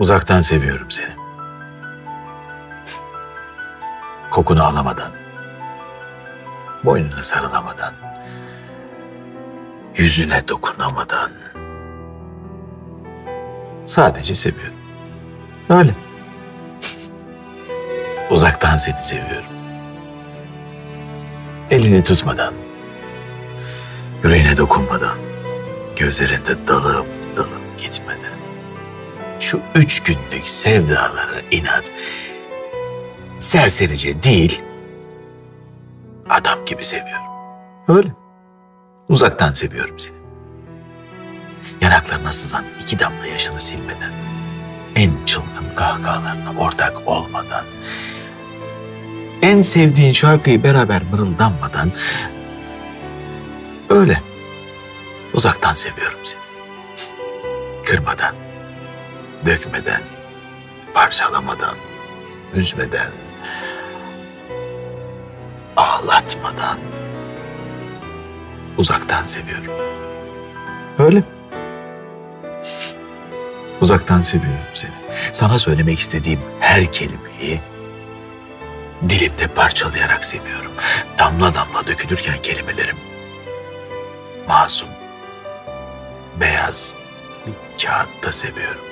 Uzaktan seviyorum seni. Kokunu alamadan, boynuna sarılamadan, yüzüne dokunamadan sadece seviyorum. Öyle. Uzaktan seni seviyorum. Elini tutmadan, yüreğine dokunmadan, gözlerinde dalıp dalıp gitmeden, şu üç günlük sevdalara inat, serserice değil, adam gibi seviyorum. Öyle. Uzaktan seviyorum seni. Yanaklarına sızan iki damla yaşını silmeden, en çılgın kahkahalarına ortak olmadan, en sevdiğin şarkıyı beraber mırıldanmadan, öyle. Uzaktan seviyorum seni. Kırmadan, dökmeden, parçalamadan, üzmeden, ağlatmadan uzaktan seviyorum. Öyle. Uzaktan seviyorum seni. Sana söylemek istediğim her kelimeyi dilimde parçalayarak seviyorum. Damla damla dökülürken kelimelerim masum, beyaz bir kağıtta seviyorum.